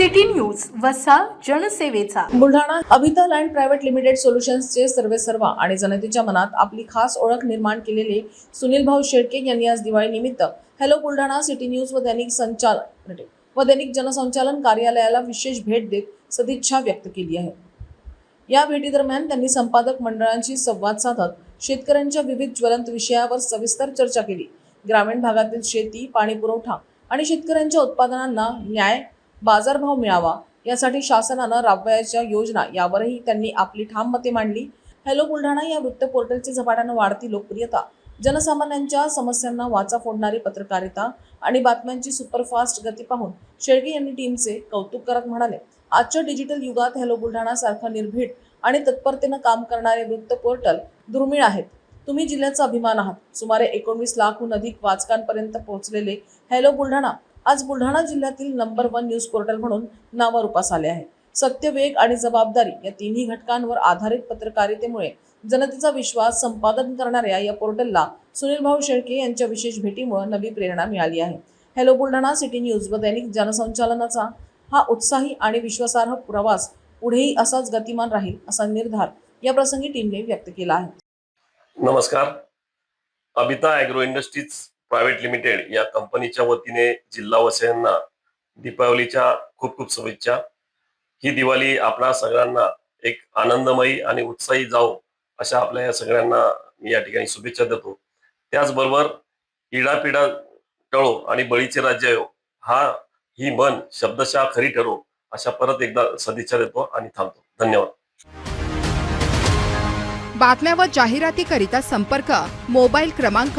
City news वसा जनसेवेचा. Buldhana Abhita land private limited सोल्युशन्सचे सर्वेसर्वा आणि जनतेच्या मनात आपली खास ओळख निर्माण केलेले सुनील भाऊ शेळके यांनी आज दिवाळी निमित्त हॅलो बुलढाणा सिटी न्यूज व दैनिक संचालन व दैनिक जनसंचालन कार्यालयाला विशेष भेट देत सदिच्छा व्यक्त केली आहे. या भेटीदरम्यान त्यांनी संपादक मंडळांशी संवाद साधत शेतकऱ्यांच्या विविध ज्वलंत विषयावर सविस्तर चर्चा केली. ग्रामीण भागातील शेती पाणी पुरवठा आणि शेतकऱ्यांच्या उत्पादनांना न्याय बाजारभाव मिळावा यासाठी शासनानं राबवायच्या योजना यावरही त्यांनी आपली ठाम मते मांडली. हॅलो बुलढाणा या वृत्त पोर्टलची झपाट्यानं वाढती लोकप्रियता जनसामान्यांच्या समस्यांना वाचा फोडणारी पत्रकारिता आणि बातम्यांची सुपरफास्ट गती पाहून शेळके यांनी टीमचे कौतुक करत म्हणाले आजच्या डिजिटल युगात हॅलो बुलढाणा सारखं निर्भीड आणि तत्परतेनं काम करणारे वृत्त पोर्टल दुर्मिळ आहेत. तुम्ही जिल्ह्याचा अभिमान आहात. सुमारे एकोणवीस लाखहून अधिक वाचकांपर्यंत पोहोचलेले हॅलो बुलढाणा आज बुलढाणा जिल्ह्यातील नंबर वन न्यूज पोर्टल म्हणून नावारूपास आले आहे. सत्य वेग आणि जबाबदारी या तिन्ही घटकांवर आधारित पत्रकारितेमुळे जनतेचा विश्वास संपादन करणाऱ्या या पोर्टलला सुनील भाऊ शेळके यांच्या विशेष भेटीमुळे नवी प्रेरणा मिळाली आहे. हॅलो बुलढाणा सिटी न्यूज व दैनिक जनसंचालनाचा हा उत्साही आणि विश्वासार्ह प्रवास पुढेही असाच गतिमान राहील असा निर्धार या प्रसंगी टीमने व्यक्त केला आहे. नमस्कार. Abita agro industries private limited या कंपनीच्या वतीने जिल्हा वसयांना दीपावलीच्या खूप खूप शुभेच्छा. ही दिवाळी आपणा सगळ्यांना एक आनंदमयी आणि उत्साही जाऊ अशा आपल्या या सगळ्यांना मी या ठिकाणी शुभेच्छा देतो. त्याचबरोबर इडापिडा टळो आणि बळीचे राज्य येऊ हा ही मन शब्दशः खरी ठरो अशा परत एकदा सदिच्छा देतो आणि थांबतो. धन्यवाद. बातम्या व जाहिरातीकरिता संपर्क मोबाईल क्रमांक